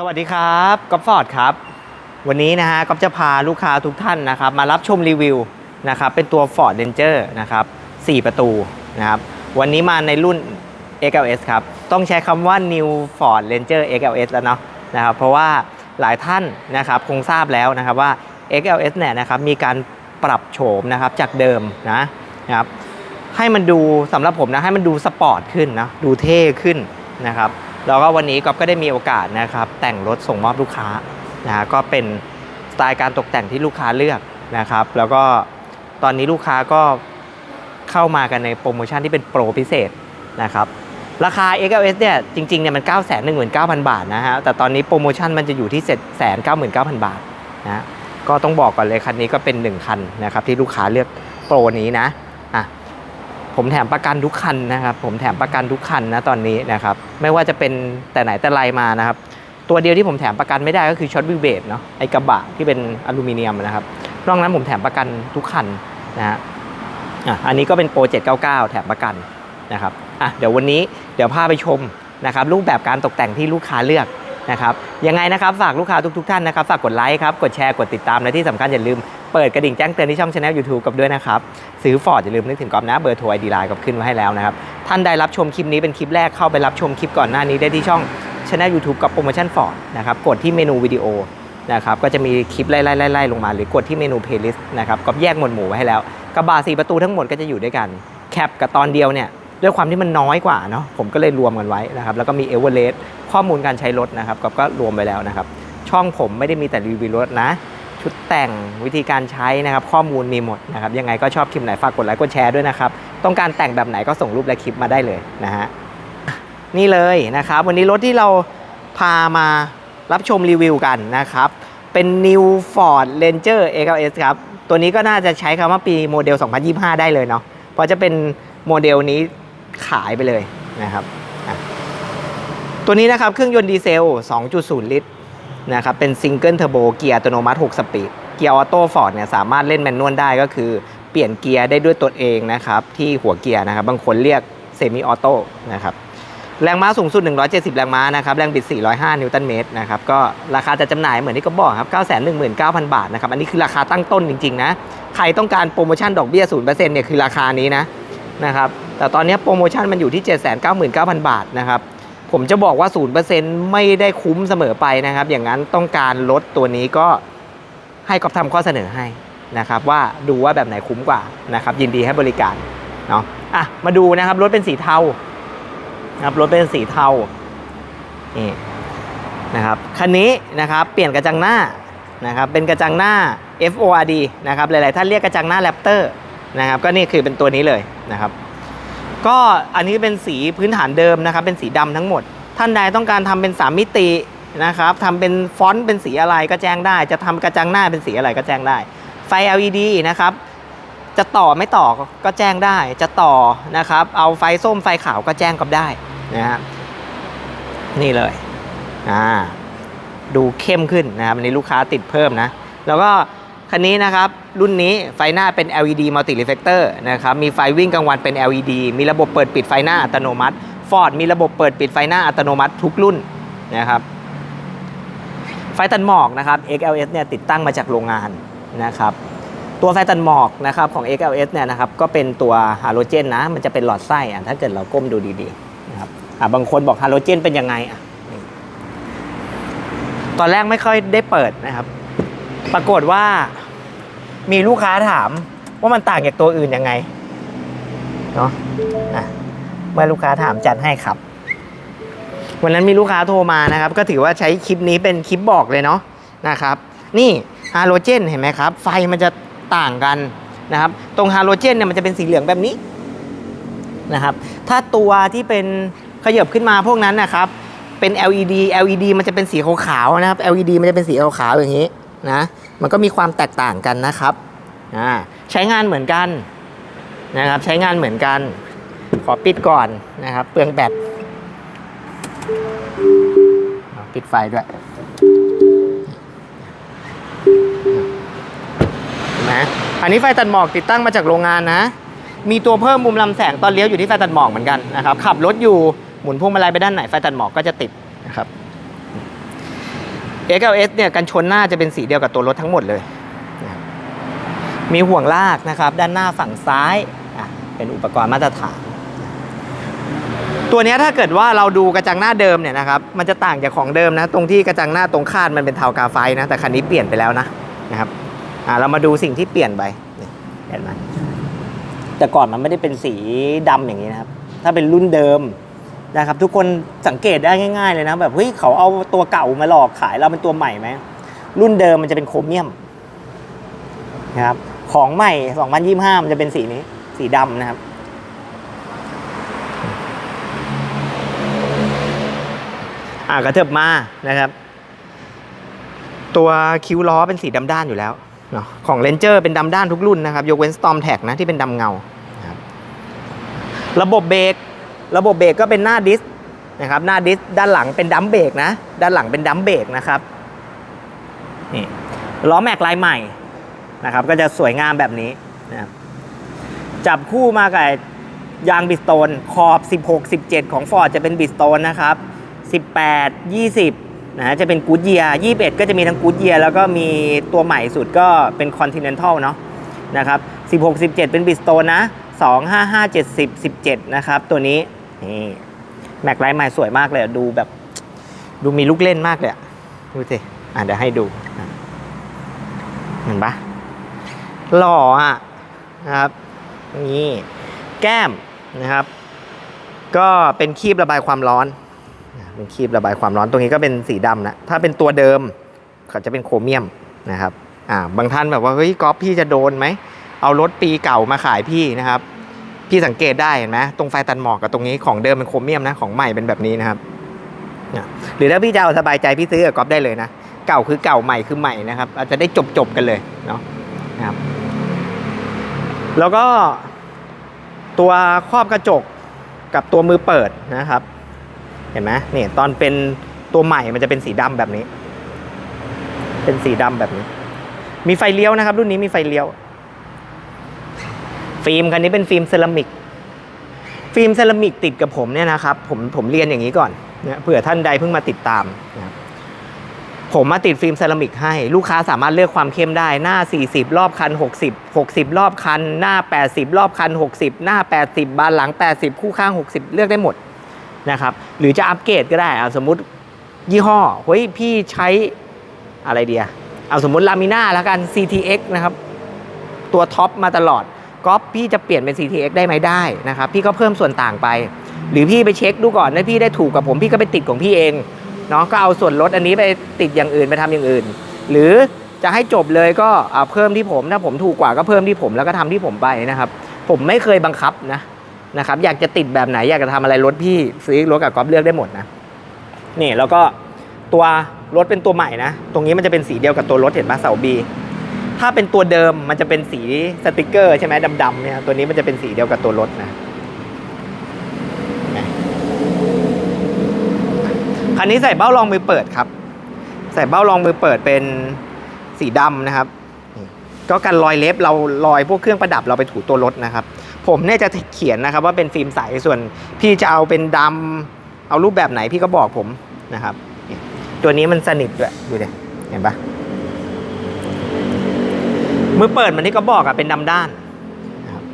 สวัสดีครับก๊อฟฟอร์ดครับ วันนี้นะฮะก๊อฟจะพาลูกค้าทุกท่านนะครับ มารับชมรีวิวนะครับเป็นตัว Ford Ranger นะครับ4ประตูนะครับวันนี้มาในรุ่น XLS ครับ ต้องใช้คำว่า New Ford Ranger XLS แล้วเนาะนะครับเพราะว่าหลายท่านนะครับคงทราบแล้วนะครับว่า XLS เนี่ยนะครับมีการปรับโฉมนะครับจากเดิมนะนะครับให้มันดูสำหรับผมนะให้มันดูสปอร์ตขึ้นนะดูเท่ขึ้นนะครับ แล้วก็วันนี้ก๊อฟก็ได้มีโอกาสนะครับ แต่งรถส่งมอบลูกค้านะก็เป็นสไตล์การตกแต่งที่ลูกค้าเลือกนะครับ แล้วก็ตอนนี้ลูกค้าก็เข้ามากันในโปรโมชั่นที่เป็นโปรพิเศษนะครับราคา XLS เนี่ยจริงๆเนี่ยมัน 9 1 9 0 0 0 บาทนะฮะแต่ตอนนี้โปรโมชั่นมันจะอยู่ที่ 7 9 9 0 0 0 บาทนะก็ต้องบอกก่อนเลยคันนี้ก็เป็น 1 คันนะครับที่ลูกค้าเลือกโปรนี้นะอะ ผมแถมประกันทุกคันนะครับ ผมแถมประกันทุกคันนะตอนนี้นะครับ ไม่ว่าจะเป็นแต่ไหนแต่ไรมานะครับ ตัวเดียวที่ผมแถมประกันไม่ได้ก็คือช็อตวิเบดเนาะไอกระบะที่เป็นอลูมิเนียมนะครับนอกนั้นผมแถมประกันทุกคันนะฮะอะอันนี้ก็เป็นโปร799 แถมประกันนะครับอะเดี๋ยววันนี้เดี๋ยวพาไปชมนะครับรูปแบบการตกแต่งที่ลูกค้าเลือกนะครับยังไงนะครับฝากลูกค้าทุกๆท่านนะครับฝากกดไลค์ครับกดแชร์กดติดตามและที่สำคัญอย่าลืม เปิดกระดิ่งแจ้งเตือนที่ช่องช anel YouTube กับด้วยนะครับ ซื้อฟอร์ดอย่าลืมนึกถึงกอมนะเบอร์โทรไอดีไลน์ก็ขึ้นไว้ให้แล้วนะครับ ท่านใดรับชมคลิปนี้เป็นคลิปแรกเข้าไปรับชมคลิปก่อนหน้านี้ได้ที่ช่องช anel YouTube กับโปรโมชั่นฟอร์ดนะครับกดที่เมนูวิดีโอนะครับก็จะมีคลิปไล่ๆไล่ๆลงมาหรือกดที่เมนูเพลย์ลิสต์นะครับก็แยกหมวดหมู่ไว้ให้แล้วกระบะสี่ประตูทั้งหมดก็จะอยู่ด้วยกันแคปกับตอนเดียวเนี่ยด้วยความที่มันน้อยกว่าเนาะผมก็เลยรวมกันไว้นะครับแล้วก็มีเอเวอเรสต์ข้อมูลการใช้รถนะครับก็ก็รวมไปแล้วนะครับช่องผมไม่ได้มีแต่รีวิวรถนะ ชุดแต่งวิธีการใช้นะครับ ข้อมูลมีหมดนะครับ ยังไงก็ชอบคลิปไหนฝากกดไลค์กดแชร์ด้วยนะครับ ต้องการแต่งแบบไหนก็ส่งรูปและคลิปมาได้เลยนะฮะนี่เลยนะครับ วันนี้รถที่เราพามารับชมรีวิวกันนะครับ เป็น New Ford Ranger XLS ครับ ตัวนี้ก็น่าจะใช้คำว่าปีโมเดล 2025 ได้เลยเนาะเพราะจะเป็นโมเดลนี้ขายไปเลยนะครับ ตัวนี้นะครับเครื่องยนต์ดีเซล 2.0 ลิตร นะครับเป็นซิงเกิลเทอร์โบเกียร์อัตโนมัติ 6 สปีด เกียร์ออโต้ฟอร์ดเนี่ยสามารถเล่นแมนนวลได้ก็คือ เปลี่ยนเกียร์ได้ด้วยตัวเองนะครับที่หัวเกียร์นะครับบางคนเรียกเซมิออโต้นะครับแรงม้าสูงสุด 170 แรงม้านะครับ แรงบิด 405 นิวตันเมตรนะครับ ก็ราคาจะจำหน่ายเหมือนที่ก็บอกครับ 919,000 บาทนะครับ อันนี้คือราคาตั้งต้นจริง ๆ นะ ใครต้องการโปรโมชั่นดอกเบี้ย 0%เนี่ย คือราคานี้นะนะครับ แต่ตอนนี้โปรโมชั่นมันอยู่ที่ 799,000 บาทนะครับ ผมจะบอกว่า 0%ไม่ได้คุ้มเสมอไปนะครับ อย่างนั้นต้องการลดตัวนี้ก็ให้กอบทำข้อเสนอให้นะครับว่าดูว่าแบบไหนคุ้มกว่านะครับ ยินดีให้บริการเนาะอะมาดูนะครับรถเป็นสีเทานะครับรถเป็นสีเทานี่นะครับคันนี้นะครับเปลี่ยนกระจังหน้านะครับเป็นกระจังหน้า FORD นะครับหลาย ๆ ท่านเรียกกระจังหน้าแรปเตอร์นะครับก็นี่คือเป็นตัวนี้เลยนะครับ ก็อันนี้เป็นสีพื้นฐานเดิมนะครับ เป็นสีดำทั้งหมด ท่านใดต้องการทำเป็น 3 มิตินะครับทำเป็นฟอนต์เป็นสีอะไรก็แจ้งได้ จะทำกระจังหน้าเป็นสีอะไรก็แจ้งได้ ไฟ LED นะครับ จะต่อไม่ต่อก็แจ้งได้ จะต่อนะครับ เอาไฟส้มไฟขาวก็แจ้งกับได้นะฮะนี่เลยอ่าดูเข้มขึ้นนะครับอันนี้ลูกค้าติดเพิ่มนะ แล้วก็ คันนี้นะครับ รุ่นนี้ไฟหน้าเป็น LED multi reflector นะครับ มีไฟวิ่งกลางวันเป็น LED มีระบบเปิดปิดไฟหน้าอัตโนมัติ Ford มีระบบเปิดปิดไฟหน้าอัตโนมัติทุกรุ่นนะครับ ไฟตันหมอกนะครับ XLS เนี่ยติดตั้งมาจากโรงงานนะครับ ตัวไฟตันหมอกนะครับของ XLS เนี่ยนะครับก็เป็นตัวฮาโลเจนนะ มันจะเป็นหลอดไส้อะถ้าเกิดเราก้มดูดีๆนะครับอะบางคนบอกฮาโลเจนเป็นยังไงอะตอนแรกไม่ค่อยได้เปิดนะครับ ปรากฏว่ามีลูกค้าถามว่ามันต่างจากตัวอื่นยังไงเนาะะเมื่อลูกค้าถามจัดให้ครับ วันนั้นมีลูกค้าโทรมานะครับ ก็ถือว่าใช้คลิปนี้เป็นคลิปบอกเลยเนาะนะครับ นี่ฮาโลเจนเห็นไหมครับ ไฟมันจะต่างกันนะครับ ตรงฮาโลเจนเนี่ยมันจะเป็นสีเหลืองแบบนี้นะครับ ถ้าตัวที่เป็นขยับขึ้นมาพวกนั้นนะครับ เป็น LED LED มันจะเป็นสีขาวๆนะครับ LED มันจะเป็นสีขาวๆอย่างนี้ นะมันก็มีความแตกต่างกันนะครับใช้งานเหมือนกันนะครับใช้งานเหมือนกัน ขอปิดก่อนนะครับ เปลืองแบตปิดไฟด้วยนไหมอันนี้ไฟตัดหมอกติดตั้งมาจากโรงงานนะ มีตัวเพิ่มมุมลำแสงตอนเลี้ยวอยู่ที่ไฟตัดหมอกเหมือนกันนะครับขับรถอยู่หมุนพวงมาลัยไปด้านไหนไฟตัดหมอกก็จะติดนะครับ XLS เนี่ยกันชนหน้าจะเป็นสีเดียวกับตัวรถทั้งหมดเลยนะครับมีห่วงลากนะครับ ด้านหน้าฝั่งซ้ายเป็นอุปกรณ์มาตรฐาน ตัวนี้ถ้าเกิดว่าเราดูกระจังหน้าเดิมเนี่ยนะครับ มันจะต่างจากของเดิมนะ ตรงที่กระจังหน้าตรงคาดมันเป็นเทากาไฟนะ แต่คันนี้เปลี่ยนไปแล้วนะนะครับอ่าเรามาดูสิ่งที่เปลี่ยนไปนี่เห็นไหมแต่ก่อนมันไม่ได้เป็นสีดำอย่างนี้นะครับ ถ้าเป็นรุ่นเดิม นะครับทุกคนสังเกตได้ง่าย ๆ เลยนะแบบเฮ้ยเขาเอาตัวเก่ามาหลอกขายเราเป็นตัวใหม่ไหมรุ่นเดิมมันจะเป็นโครเมียมนะครับของใหม่ 2025 มันจะเป็นสีนี้ สีดำนะครับ อ่ากระเถิบมานะครับ ตัวคิ้วล้อเป็นสีดำด้านอยู่แล้วเนาะของเลนเจอร์เป็นดำด้านทุกรุ่นนะครับ ยกเว้น Storm Tag นะที่เป็นดำเงาครับระบบเบรก ระบบเบรกก็เป็นหน้าดิสนะครับหน้าดิสด้านหลังเป็นดัมเบรกนะด้านหลังเป็นดัมเบรกนะครับนี่ล้อแม็กลายใหม่นะครับก็จะสวยงามแบบนี้นะจับคู่มากับยางบิสโตนขอบ 16 17 ของ Ford จะเป็นบิสโตนนะครับ 18 20นะจะเป็นกูดเยีย21 ก็จะมีทั้งกูดเยียแล้วก็มีตัวใหม่สุดก็เป็น Continental เนาะนะครับ16 17 เป็นบิสโตนนะ 2 5 5 70 17 นะครับตัวนี้ นี่แม็กไลท์ม่สวยมากเลยดูแบบ ดูมีลูกเล่นมากเลยดูสิอะเดี๋ยวให้ดูเห็นปะหล่ออะนะครับนี่แก้มนะครับ ก็เป็นคีบระบายความร้อนเป็นคีบระบายความร้อนตรงนี้ก็เป็นสีดำนะถ้าเป็นตัวเดิมเขาจะเป็นโครเมียมนะครับอ่าบางท่านแบบว่าเฮ้ยก๊อฟพี่จะโดนไหมเอารถปีเก่ามาขายพี่นะครับ พี่สังเกตได้เห็นไหมตรงไฟตันหมอกกับตรงนี้ของเดิมเป็นโครเมียมนะของใหม่เป็นแบบนี้นะครับหรือถ้าพี่จะเอาสบายใจพี่ซื้อกับก๊อฟได้เลยนะเก่าคือเก่าใหม่คือใหม่นะครับอาจจะได้จบจบกันเลยเนาะนะครับ แล้วก็ตัวครอบกระจกกับตัวมือเปิดนะครับ เห็นไหมเนี่ยตอนเป็นตัวใหม่มันจะเป็นสีดำแบบนี้ เป็นสีดำแบบนี้ มีไฟเลี้ยวนะครับ รุ่นนี้มีไฟเลี้ยว ฟิล์มคันนี้เป็นฟิล์มเซรามิก ฟิล์มเซรามิกติดกับผมเนี่ยนะครับ ผมผมเรียนอย่างนี้ก่อนนะเผื่อท่านใดเพิ่งมาติดตามนะผมมาติดฟิล์มเซรามิกให้ลูกค้าสามารถเลือกความเข้มได้หน้า 40 รอบคัน 60 60 รอบคัน หน้า 80 รอบคัน 60 หน้า 80 บานหลัง 80 คู่ข้าง 60 เลือกได้หมดนะครับหรือจะอัปเกรดก็ได้เอาสมมติยี่ห้อเฮ้ยพี่ใช้อะไรเดียเอาสมมติลามิน่าแล้วกัน CTX นะครับ ตัวท็อปมาตลอด ก๊อปพี่จะเปลี่ยนเป็น CTX ได้ไหมได้นะครับพี่ก็เพิ่มส่วนต่างไป หรือพี่ไปเช็คดูก่อนถ้าพี่ได้ถูกกับผมพี่ก็ไปติดของพี่เองเนาะก็เอาส่วนลดอันนี้ไปติดอย่างอื่นไปทำอย่างอื่น หรือจะให้จบเลยก็เอาเพิ่มที่ผมถ้าผมถูกกว่าก็เพิ่มที่ผมแล้วก็ทำที่ผมไปนะครับผมไม่เคยบังคับนะนะครับอยากจะติดแบบไหนอยากจะทำอะไรรถพี่ซื้อรถกับก๊อฟเลือกได้หมดนะนี่แล้วก็ตัวรถเป็นตัวใหม่นะ ตรงนี้มันจะเป็นสีเดียวกับตัวรถเห็นปะเสาบี ถ้าเป็นตัวเดิมมันจะเป็นสีสติกเกอร์ใช่ไหมดำๆเนี่ยตัวนี้มันจะเป็นสีเดียวกับตัวรถนะคันนี้ใส่เบ้ารองมือเปิดครับ ใส่เบ้ารองมือเปิดเป็นสีดำนะครับ ก็กันรอยเล็บเรารอยพวกเครื่องประดับเราไปถูตัวรถนะครับ ผมเนี่ยจะเขียนนะครับ ว่าเป็นฟิล์มใสส่วนพี่จะเอาเป็นดำเอารูปแบบไหนพี่ก็บอกผมนะครับ ตัวนี้มันสนิทด้วยดูดิเห็นปะ มือเปิดมันที่ก็บอกอะเป็นดำด้านนะครับ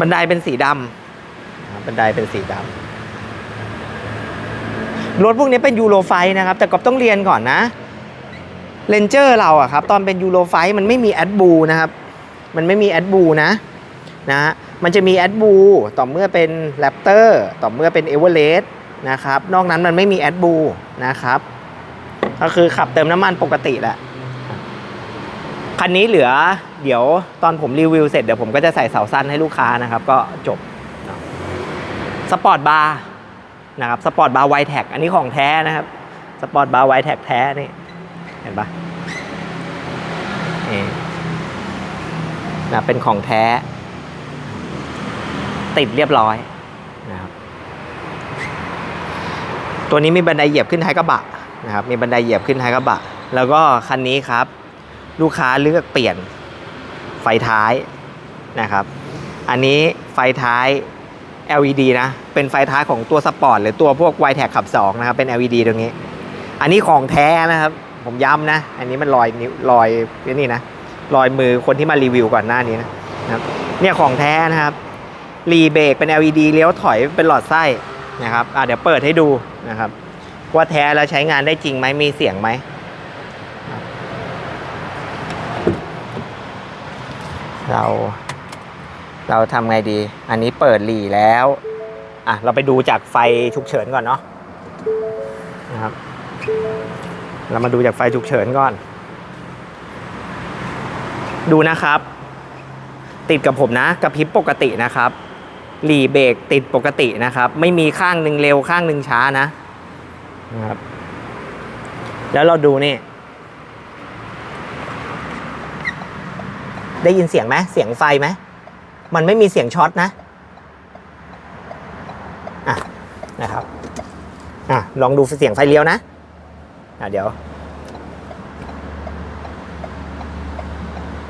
บันไดเป็นสีดำนะครับบันไดเป็นสีดำรถพวกนี้เป็นยูโรไฟนะครับ แต่ก็ต้องเรียนก่อนนะเลนเจอร์เราอะครับ ตอนเป็นยูโรไฟมันไม่มีแอดบูนะครับ มันไม่มีแอดบูนะนะฮะมันจะมีแอดบูต่อเมื่อเป็นแรปเตอร์ต่อเมื่อเป็นเอเวอเรสต์นะครับ นอกนั้นมันไม่มีแอดบูนะครับ ก็คือขับเติมน้ำมันปกติแหละ คันนี้เหลือเดี๋ยวตอนผมรีวิวเสร็จเดี๋ยวผมก็จะใส่เสาสั้นให้ลูกค้านะครับ ก็จบสปอร์ตบาร์นะครับสปอร์ตบาร์ไวแท็กอันนี้ของแท้นะครับสปอร์ตบาร์ไวแท็กแท้นี่เห็นปะนี่นะเป็นของแท้ ติดเรียบร้อยนะครับตัวนี้มีบันไดเหยียบขึ้นท้ายกระบะนะครับมีบันไดเหยียบขึ้นท้ายกระบะ แล้วก็คันนี้ครับ ลูกค้าเลือกเปลี่ยนไฟท้ายนะครับ อันนี้ไฟท้าย LED นะ เป็นไฟท้ายของตัวสปอร์ตหรือตัวพวก y t แท็ขับ2นะครับ เป็น LED ตรงนี้ อันนี้ของแท้นะครับ ผมย้ำนะ อันนี้มันรอยนิ้วรอยนี่นะรอยมือคนที่มารีวิวก่อนหน้านี้นะครับเนี่ยของแท้นะครับ รีเบรกเป็น LED เลี้ยวถอยเป็นหลอดไส้นะครับอะเดี๋ยวเปิดให้ดูนะครับ ว่าแท้แล้วใช้งานได้จริงไหมมีเสียงไหม เรา เราทำไงดี อันนี้เปิดหลีแล้ว อะ เราไปดูจากไฟฉุกเฉินก่อนเนาะนะครับ เรามาดูจากไฟฉุกเฉินก่อน ดูนะครับ ติดกับผมนะกระพริบปกตินะครับ หลีเบรกติดปกตินะครับ ไม่มีข้างหนึ่งเร็วข้างหนึ่งช้านะนะครับ แล้วเราดูนี่ ได้ยินเสียงไหมเสียงไฟไหมมันไม่มีเสียงช็อตนะอะนะครับอะลองดูเสียงไฟเลี้ยวนะอะเดี๋ยว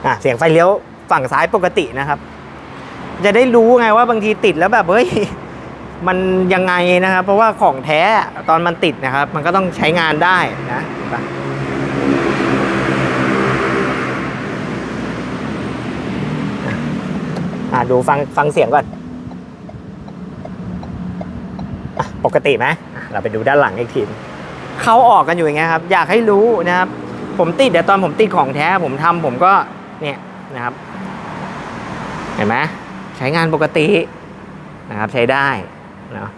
อะเสียงไฟเลี้ยวฝั่งซ้ายปกตินะครับ จะได้รู้ไงว่าบางทีติดแล้วแบบเฮ้ยมันยังไงนะครับ เพราะว่าของแท้ตอนมันติดนะครับ มันก็ต้องใช้งานได้นะเห็นปะ อะดูฟังฟังเสียงก่อนปกติไหมเราไปดูด้านหลังอีกทีเขาออกกันอยู่อย่างเงี้ยครับ อยากให้รู้นะครับ ผมติดเดี๋ยวตอนผมติดของแท้ ผมทำผมก็เนี่ยนะครับ เห็นไหมใช้งานปกตินะครับใช้ได้เนาะ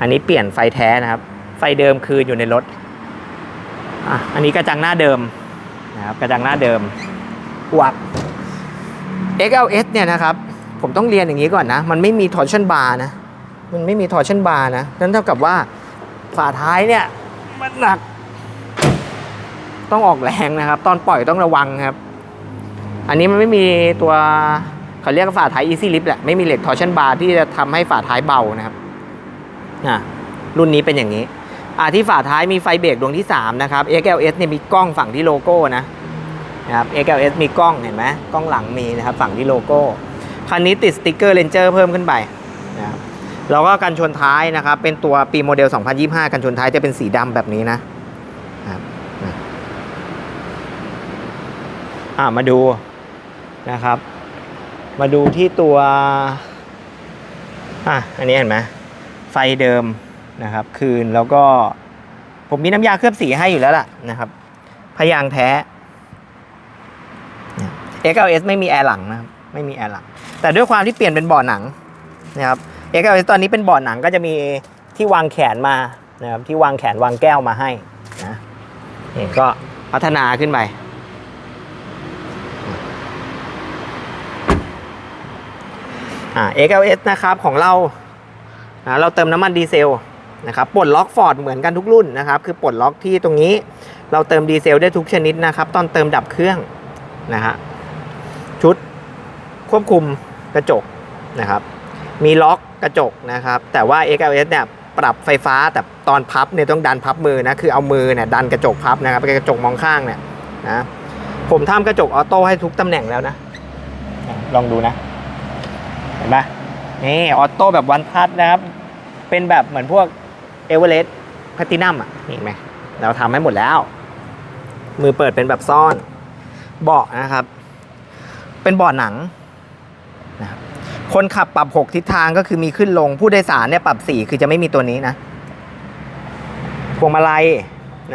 อันนี้เปลี่ยนไฟแท้นะครับ ไฟเดิมคืนอยู่ในรถอะอันนี้กระจังหน้าเดิมนะครับกระจังหน้าเดิมวัก XLS เนี่ยนะครับ ผมต้องเรียนอย่างนี้ก่อนนะ มันไม่มี torsion bar นะ มันไม่มี torsion bar นะ นั่นเท่ากับว่าฝาท้ายเนี่ยมันหนัก ต้องออกแรงนะครับ ตอนปล่อยต้องระวังครับ อันนี้มันไม่มีตัวเขาเรียกว่าฝาท้าย easy lift แหละ ไม่มีเหล็ก torsion bar ที่จะทำให้ฝาท้ายเบานะครับอะรุ่นนี้เป็นอย่างนี้อะที่ฝาท้ายมีไฟเบรกดวงที่ 3 นะครับ XLS เนี่ยมีกล้องฝั่งที่โลโก้นะนะครับ XLS มีกล้องเห็นไหมกล้องหลังมีนะครับฝั่งที่โลโก้ คันนี้ติดสติกเกอร์เลนเจอร์เพิ่มขึ้นไปนะครับแล้วก็กันชนท้ายนะครับ เป็นตัวปีโมเดล 2025 กันชนท้ายจะเป็นสีดำแบบนี้นะครับนะอ่ามาดูนะครับ มาดูที่ตัวอะอันนี้เห็นไหมไฟเดิมนะครับ คืนแล้วก็ผมมีน้ำยาเคลือบสีให้อยู่แล้วล่ะนะครับพยางแท้ XLS ไม่มีแอร์หลังนะครับ ไม่มีแอร์หลัง แต่ด้วยความที่เปลี่ยนเป็นเบาะหนังนะครับ XLS ตอนนี้เป็นเบาะหนังก็จะมีที่วางแขนมานะครับที่วางแขนวางแก้วมาให้นะนี่ก็พัฒนาขึ้นไปอ่า XLS นะครับของเราอ่าเราเติมน้ำมันดีเซลนะครับปลดล็อกฟอร์ดเหมือนกันทุกรุ่นนะครับ คือปลดล็อกที่ตรงนี้เราเติมดีเซลได้ทุกชนิดนะครับ ตอนเติมดับเครื่องนะฮะชุด ควบคุมกระจกนะครับ มีล็อกกระจกนะครับ แต่ว่า XLS เนี่ยปรับไฟฟ้าแต่ตอนพับเนี่ยต้องดันพับมือนะ คือเอามือเนี่ยดันกระจกพับนะครับกระจกมองข้างเนี่ยนะผมทำกระจกออโต้ให้ทุกตำแหน่งแล้วนะ ลองดูนะ เห็นปะนี่ออโต้แบบวันทัชนะครับ เป็นแบบเหมือนพวกเอเวอเรสต์แพตินัมอะนี่เห็นไหมเราทำให้หมดแล้ว มือเปิดเป็นแบบซ่อน เบาะนะครับ เป็นเบาะหนัง นะครับคนขับปรับ 6 ทิศทางก็คือมีขึ้นลงผู้โดยสารเนี่ยปรับ 4 คือจะไม่มีตัวนี้นะพวงมาลัย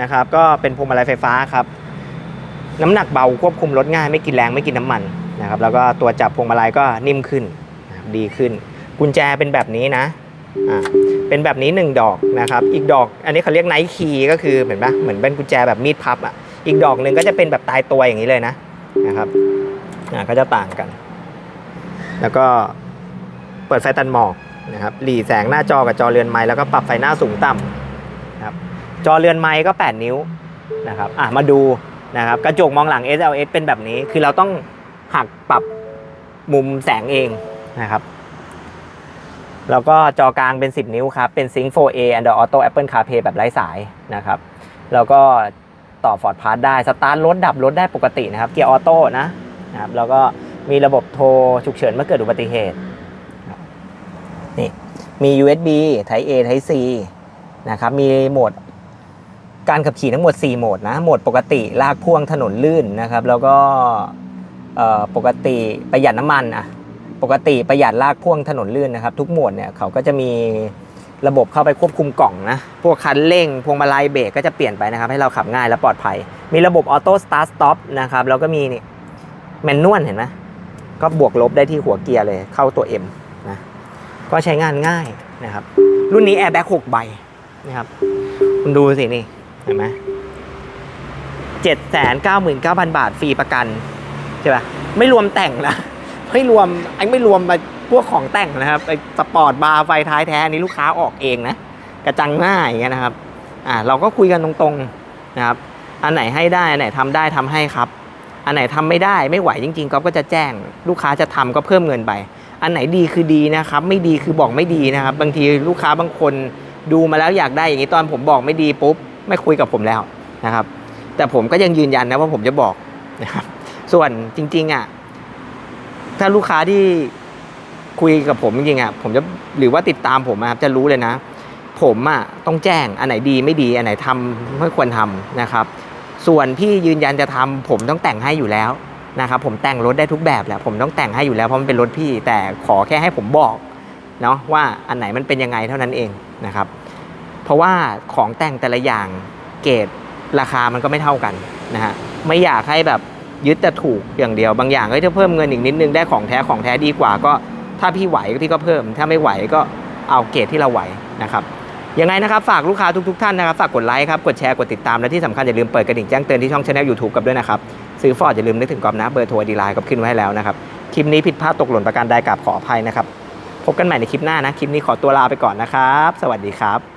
นะครับ ก็เป็นพวงมาลัยไฟฟ้าครับ น้ำหนักเบาควบคุมรถง่ายไม่กินแรงไม่กินน้ำมันนะครับ แล้วก็ตัวจับพวงมาลัยก็นิ่มขึ้นนะดีขึ้น กุญแจเป็นแบบนี้นะอ่าเป็นแบบนี้ 1 ดอกนะครับ อีกดอกอันนี้เขาเรียกไนท์คีย์ก็คือเห็นปะเหมือนเป็นกุญแจแบบมีดพับอะอีกดอกหนึ่งก็จะเป็นแบบตายตัวอย่างนี้เลยนะนะครับอ่าก็จะต่างกัน แล้วก็เปิดไฟตันหมอกนะครับหลีแสงหน้าจอกับจอเรือนไม้แล้วก็ปรับไฟหน้าสูงต่ำนะครับจอเรือนไม้ก็ 8 นิ้วนะครับอะมาดูนะครับกระจกมองหลัง SLS เป็นแบบนี้คือเราต้องหักปรับมุมแสงเองนะครับแล้วก็จอกลางเป็น 10 นิ้วครับ เป็น Sync 4A Android Auto Apple CarPlay แบบไร้สายนะครับ แล้วก็ต่อ Ford Pass ได้ สตาร์ทรถดับรถได้ปกตินะครับ เกียร์ออโต้นะนะครับ แล้วก็ มีระบบโทรฉุกเฉินเมื่อเกิดอุบัติเหตุนี่มี USB Type A Type C นะครับ มีโหมดการขับขี่ทั้งหมด 4 โหมดนะ โหมดปกติลากพ่วงถนนลื่นนะครับ แล้วก็ปกติประหยัดน้ำมันอะ ปกติประหยัดลากพ่วงถนนลื่นนะครับ ทุกโหมดเนี่ยเขาก็จะมีระบบเข้าไปควบคุมกล่องนะ พวกคันเร่ง พวงมาลัยเบรกก็จะเปลี่ยนไปนะครับ ให้เราขับง่ายและปลอดภัย มีระบบออโต้สตาร์ทสต็อปนะครับ แล้วก็มีนี่แมนนวลเห็นไหม ก็บวกลบได้ที่หัวเกียร์เลยเข้าตัว M นะก็ใช้งานง่ายนะครับ รุ่นนี้แอร์แบ็ก6ใบนะครับ คุณดูสินี่ เห็นไหมเจ็ดแสนเก้าหมื่นเก้าพันบาทฟรีประกัน ใช่ปะไม่รวมแต่งนะไม่รวมไอ้ไม่รวมมาพวกของแต่งนะครับไอ้สปอร์ตบาร์ไฟท้ายแท้นี้ลูกค้าออกเองนะ กระจังหน้าอย่างเงี้ยนะครับ อ่าเราก็คุยกันตรงๆนะครับ อันไหนให้ได้ อันไหนทำได้ทำให้ครับ อันไหนทำไม่ได้ไม่ไหวจริงๆก๊อฟก็จะแจ้ง ลูกค้าจะทำก็เพิ่มเงินไป อันไหนดีคือดีนะครับ ไม่ดีคือบอกไม่ดีนะครับ บางทีลูกค้าบางคนดูมาแล้วอยากได้อย่างนี้ตอนผมบอกไม่ดีปุ๊บไม่คุยกับผมแล้วนะครับ แต่ผมก็ยังยืนยันนะว่าผมจะบอกนะครับส่วนจริงๆอะถ้าลูกค้าที่คุยกับผมจริงๆอะผมจะหรือว่าติดตามผมอะครับจะรู้เลยนะ ผมอะต้องแจ้งอันไหนดีไม่ดีอันไหนทำไม่ควรทำนะครับ ส่วนพี่ยืนยันจะทำผมต้องแต่งให้อยู่แล้วนะครับผมแต่งรถได้ทุกแบบแหละผมต้องแต่งให้อยู่แล้วเพราะมันเป็นรถพี่ แต่ขอแค่ให้ผมบอกเนาะว่าอันไหนมันเป็นยังไงเท่านั้นเองนะครับ เพราะว่าของแต่งแต่ละอย่างเกรดราคามันก็ไม่เท่ากันนะฮะไม่อยากให้แบบยึดแต่ถูกอย่างเดียวบางอย่างเอ้ยถ้าเพิ่มเงินอีกนิดนึงได้ของแท้ของแท้ดีกว่าก็ ถ้าพี่ไหวพี่ก็เพิ่ม ถ้าไม่ไหวก็เอาเกรดที่เราไหวนะครับ ยังไงนะครับ ฝากลูกค้าทุกๆท่านนะครับ ฝากกดไลค์ครับ กดแชร์กดติดตามและที่สำคัญอย่าลืมเปิดกระดิ่งแจ้งเตือนที่ช่องช anel YouTube กับด้วยนะครับ ซื้อฟอร์ดอย่าลืมนึกถึงกรอบนะเบอร์โทรดีไลน์กับขึ้นไว้ให้แล้วนะครับคลิปนี้ผิดพลาดตกหล่นประการใดกับขออภัยนะครับพบกันใหม่ในคลิปหน้านะคลิปนี้ขอตัวลาไปก่อนนะครับ สวัสดีครับ